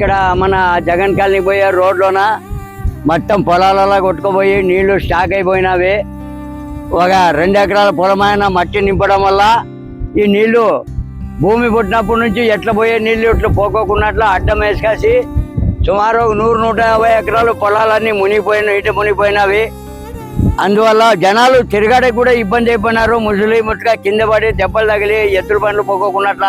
ఇక్కడ మన జగన్ కాలనీ పోయే రోడ్లోన మొత్తం పొలాలలో కొట్టుకుపోయి నీళ్ళు స్టాక్ అయిపోయినవి. ఒక రెండు ఎకరాల పొలమైన మట్టి నింపడం వల్ల ఈ నీళ్ళు భూమి పుట్టినప్పటి నుంచి ఎట్లా పోయే నీళ్ళు ఇట్లా పోకోకున్నట్లు అడ్డం వేసుకేసి సుమారు ఒక నూరు నూట యాభై ఎకరాలు పొలాలన్నీ మునిగిపోయిన ఇటు మునిగిపోయినవి. అందువల్ల జనాలు తిరగడానికి కూడా ఇబ్బంది అయిపోయినారు. ముసలి ముట్టుగా కింద పడి దెబ్బలు తగిలి ఎత్తుల బండ్లు పోకోకున్నట్ల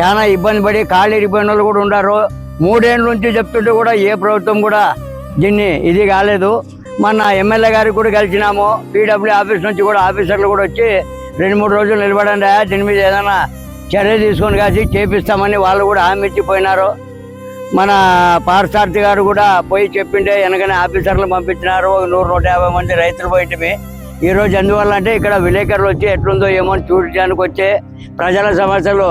చాలా ఇబ్బంది పడి కాళ్ళు ఇరిపోయిన వాళ్ళు కూడా ఉన్నారు మూడేళ్ళ నుంచి చెప్తుంటే కూడా ఏ ప్రభుత్వం కూడా దీన్ని ఇది కాలేదు. మన ఎమ్మెల్యే గారికి కూడా కలిసినాము. పీడబ్ల్యూ ఆఫీస్ నుంచి కూడా ఆఫీసర్లు కూడా వచ్చి రెండు మూడు రోజులు నిలబడండి దీని మీద ఏదైనా చర్య తీసుకొని కాసి చేపిస్తామని వాళ్ళు కూడా హామీ ఇచ్చిపోయినారు మన పార్సార్థి గారు కూడా పోయి చెప్పిండే వెనకనే ఆఫీసర్లు పంపించినారు. నూరు నూట యాభై మంది రైతులు పోయింటిమి. ఈ రోజు అంటే ఇక్కడ విలేకరులు వచ్చి ఎట్లుందో ఏమో అని చూడడానికి వచ్చే ప్రజల సమస్యలు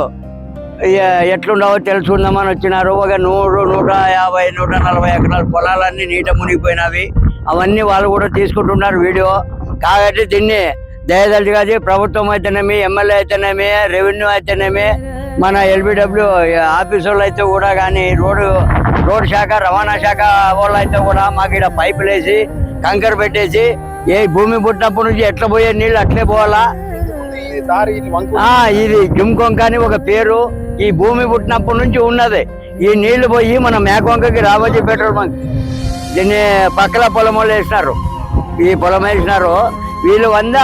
ఎట్లుండవో తెలుసుకుందామని వచ్చినారు. ఒక నూరు నూట యాభై నూట నలభై ఎకరాల పొలాలన్నీ నీట మునిగిపోయినవి. అవన్నీ వాళ్ళు కూడా తీసుకుంటున్నారు వీడియో. కాబట్టి దీన్ని దయదలిచి కాదు ప్రభుత్వం అయితేనేమి ఎమ్మెల్యే అయితేనేమి రెవెన్యూ అయితేనేమి మన ఎల్బిడబ్ల్యూ ఆఫీసర్లు అయితే కూడా కానీ రోడ్డు రోడ్ శాఖ రవాణా శాఖ వాళ్ళు అయితే కూడా మాకు ఇక్కడ పైపులు వేసి కంకర పెట్టేసి ఏ భూమి పుట్టినప్పటి నుంచి ఎట్లా పోయే నీళ్ళు అట్లే పోవాలా? ఇది జుమ్కొంక అని ఒక పేరు. ఈ భూమి పుట్టినప్పటి నుంచి ఉన్నది. ఈ నీళ్ళు పోయి మన మేకొంకకి రాబోజీ పెట్రోల్ బంక్ దీన్ని పక్కల పొలం వాళ్ళు వేసినారు. ఈ పొలం వేసినారు. వీళ్ళు వంద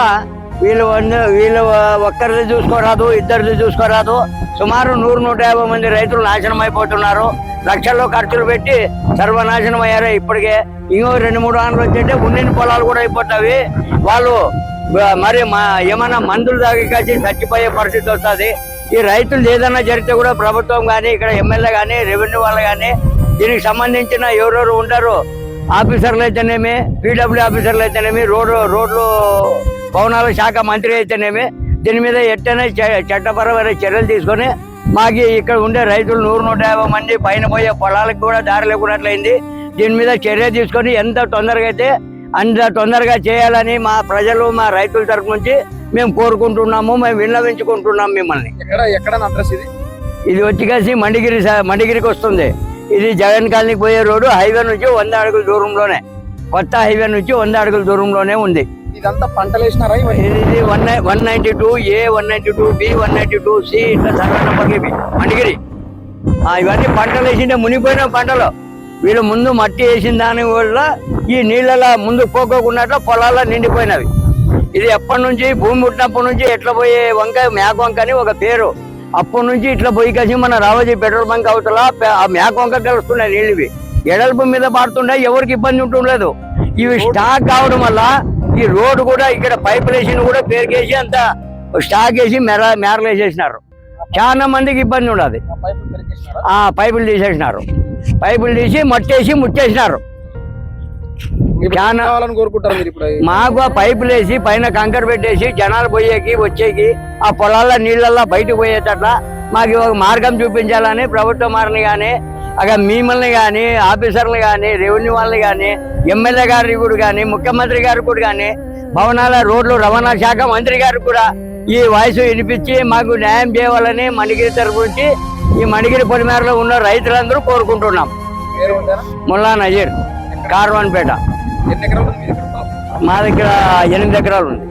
వీళ్ళు వంద వీళ్ళు ఒక్కరిది చూసుకోరాదు ఇద్దరిది చూసుకోరాదు. సుమారు నూరు నూట యాభై మంది రైతులు నాశనం అయిపోతున్నారు. లక్షల్లో ఖర్చులు పెట్టి సర్వనాశనం అయ్యారు ఇప్పటికే. ఇంకో రెండు మూడు ఆన్లు వచ్చింటే ఉండిన పొలాలు కూడా అయిపోతావి వాళ్ళు మరి మా ఏమైనా మందులు తాగి కాసి చచ్చిపోయే పరిస్థితి వస్తుంది. ఈ రైతులు ఏదైనా జరిగితే కూడా ప్రభుత్వం కానీ ఇక్కడ ఎమ్మెల్యే కానీ రెవెన్యూ వాళ్ళు కానీ దీనికి సంబంధించిన ఎవరెవరు ఉండరు. ఆఫీసర్లు అయితేనేమి పీడబ్ల్యూ ఆఫీసర్లు అయితేనేమి రోడ్డు రోడ్లు భవనాల శాఖ మంత్రి అయితేనేమి దీని మీద ఎట్టనే చ- చట్టపరమైన చర్యలు తీసుకొని మాకు ఇక్కడ ఉండే రైతులు నూరు నూట యాభై మంది పైన పోయే పొలాలకు కూడా దారి లేకున్నట్లయింది. దీని మీద చర్య తీసుకొని ఎంత తొందరగా అయితే అంత తొందరగా చేయాలని మా ప్రజలు మా రైతుల తరపు నుంచి మేము కోరుకుంటున్నాము మేము విన్నవించుకుంటున్నాం మిమ్మల్ని. ఎక్కడ ఎక్కడ అడ్రస్ ఇది? ఇది వచ్చి మండిగిరి మండిగిరికి వస్తుంది. ఇది జగన్ కాలనీకి పోయే రోడ్డు హైవే నుంచి వంద అడుగుల దూరంలోనే. కొత్త హైవే నుంచి వంద అడుగుల దూరంలోనే ఉంది. ఇదంతా పంటలు వేసినారా? ఇది one one two A one two B one two C ఇట్లా సర్వే ఇవి మండిగిరి. ఇవన్నీ పంటలు వేసిండే మునిగిపోయిన పంటలు. వీళ్ళు ముందు మట్టి వేసిన దాని వల్ల ఈ నీళ్ళ ముందు పోకోకున్నట్లు పొలాల్లో నిండిపోయినవి. ఇది ఎప్పటి నుంచి భూమి పుట్టినప్పటి నుంచి ఎట్లా పోయే వంకాయ మేక వంక అని ఒక పేరు. అప్పటి నుంచి ఇట్లా పోయి కలిసి మన రావజీ పెట్రోల్ బంక్ అవతల ఆ మేక వంక కలుస్తున్నాయి నీళ్ళు ఇవి ఎడల్పు మీద పారుతుండే ఎవరికి ఇబ్బంది ఉంటుండలేదు ఇవి స్టాక్ కావడం వల్ల ఈ రోడ్డు కూడా ఇక్కడ పైప్ వేసిన కూడా పేరుకేసి అంత స్టాక్ వేసి మెర మేరలు వేసేసినారు చాలా మందికి ఇబ్బంది ఉండదు. ఆ పైపులు తీసేసినారు. పైపులు తీసి మట్టేసి ముట్టేసినారు. మాకు ఆ పైపులు వేసి పైన కంకర పెట్టేసి జనాలు పోయేకి వచ్చేకి ఆ పొలాల నీళ్ళల్లో బయటకు పోయేటట్ల మాకు ఒక మార్గం చూపించాలని ప్రభుత్వం వారిని కానీ అక్కడ మిమ్మల్ని కానీ ఆఫీసర్లు కానీ రెవెన్యూ వాళ్ళని కానీ ఎమ్మెల్యే గారి కూడా కానీ ముఖ్యమంత్రి గారు కూడా కానీ భవనాల రోడ్లు రవాణా శాఖ మంత్రి గారికి కూడా ఈ వాయిస్ వినిపించి మాకు న్యాయం చేయాలని మణిగిరి తరపు నుంచి ఈ మణిగిరి పొలిమేరలో ఉన్న రైతులందరూ కోరుకుంటున్నాం. ముల్లా నజీర్ కార్వాన్పేట? మా దగ్గర ఎనిమిది ఎకరాలు ఉంది.